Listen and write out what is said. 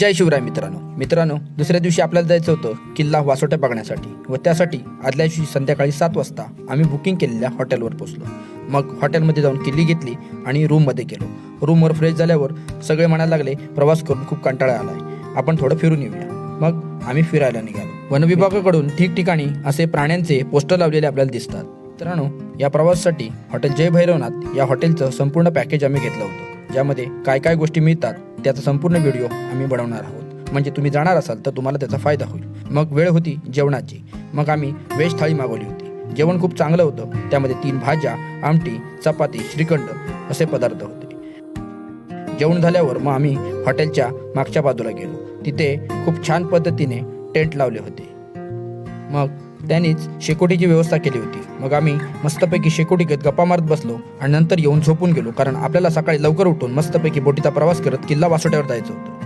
जय शिवराय मित्रांनो. मित्रांनो दुसऱ्या दिवशी आपल्याला जायचं होतं किल्ला वासोट्या बघण्यासाठी व त्यासाठी आदल्या दिवशी संध्याकाळी सात वाजता आम्ही बुकिंग केलेल्या हॉटेलवर पोचलो मग हॉटेलमध्ये जाऊन किल्ली घेतली आणि रूममध्ये गेलो. रूमवर फ्रेश झाल्यावर सगळे म्हणायला लागले प्रवास करून खूप कंटाळा आलाय. आपण थोडं फिरून येऊया. मग आम्ही फिरायला निघालो. वनविभागाकडून ठिकठिकाणी असे प्राण्यांचे पोस्टर लावलेले आपल्याला दिसतात. मित्रांनो या प्रवासासाठी हॉटेल जय भैरवनाथ या हॉटेलचं संपूर्ण पॅकेज आम्ही घेतलं होतं. ज्यामध्ये काय काय गोष्टी मिळतात त्याचा संपूर्ण व्हिडिओ आम्ही बनवणार आहोत. म्हणजे तुम्ही जाणार असाल तर तुम्हाला त्याचा फायदा होईल. मग वेळ होती जेवणाची. मग आम्ही व्हेज थाळी मागवली होती. जेवण खूप चांगलं होतं. त्यामध्ये तीन भाज्या आमटी चपाती श्रीखंड असे पदार्थ होते. जेवण झाल्यावर मग आम्ही हॉटेलच्या मागच्या बाजूला गेलो. तिथे खूप छान पद्धतीने टेंट लावले होते. मग त्यांनीच शेकोटीची व्यवस्था केली होती. मग आम्ही मस्तपैकी शेकोटी घेत गप्पा मारत बसलो आणि नंतर येऊन झोपून गेलो कारण आपल्याला सकाळी लवकर उठून मस्तपैकी बोटीचा प्रवास करत किल्ला वासोट्यावर जायचं होतं.